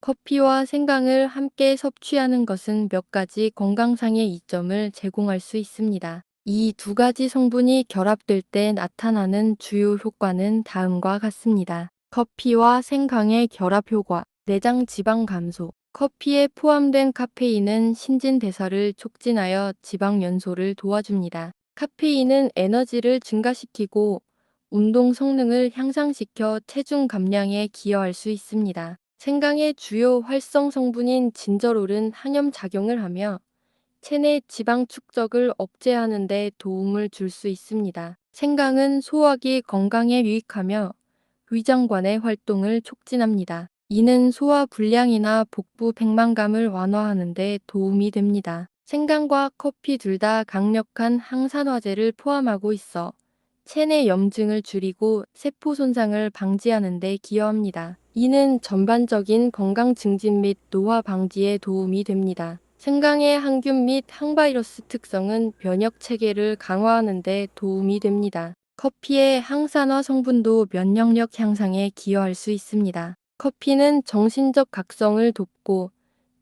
커피와 생강을 함께 섭취하는 것은 몇 가지 건강상의 이점을 제공할 수 있습니다. 이 두 가지 성분이 결합될 때 나타나는 주요 효과는 다음과 같습니다. 커피와 생강의 결합 효과, 내장 지방 감소. 커피에 포함된 카페인은 신진대사를 촉진하여 지방 연소를 도와줍니다. 카페인은 에너지를 증가시키고 운동 성능을 향상시켜 체중 감량에 기여할 수 있습니다. 생강의 주요 활성 성분인 진저롤은 항염 작용을 하며 체내 지방 축적을 억제하는 데 도움을 줄 수 있습니다. 생강은 소화기 건강에 유익하며 위장관의 활동을 촉진합니다. 이는 소화 불량이나 복부 백만감을 완화하는 데 도움이 됩니다. 생강과 커피 둘 다 강력한 항산화제를 포함하고 있어 체내 염증을 줄이고 세포 손상을 방지하는 데 기여합니다. 이는 전반적인 건강 증진 및 노화 방지에 도움이 됩니다. 생강의 항균 및 항바이러스 특성은 면역 체계를 강화하는 데 도움이 됩니다. 커피의 항산화 성분도 면역력 향상에 기여할 수 있습니다. 커피는 정신적 각성을 돕고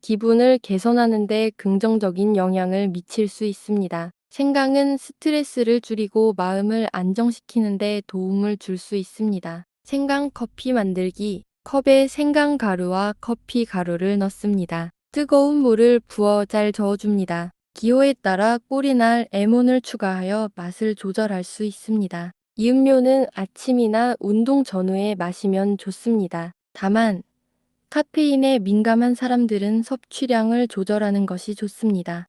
기분을 개선하는 데 긍정적인 영향을 미칠 수 있습니다. 생강은 스트레스를 줄이고 마음을 안정시키는 데 도움을 줄 수 있습니다. 생강 커피 만들기 컵에 생강 가루와 커피 가루를 넣습니다. 뜨거운 물을 부어 잘 저어줍니다. 기호에 따라 꿀이나 레몬을 추가하여 맛을 조절할 수 있습니다. 이 음료는 아침이나 운동 전후에 마시면 좋습니다. 다만 카페인에 민감한 사람들은 섭취량을 조절하는 것이 좋습니다.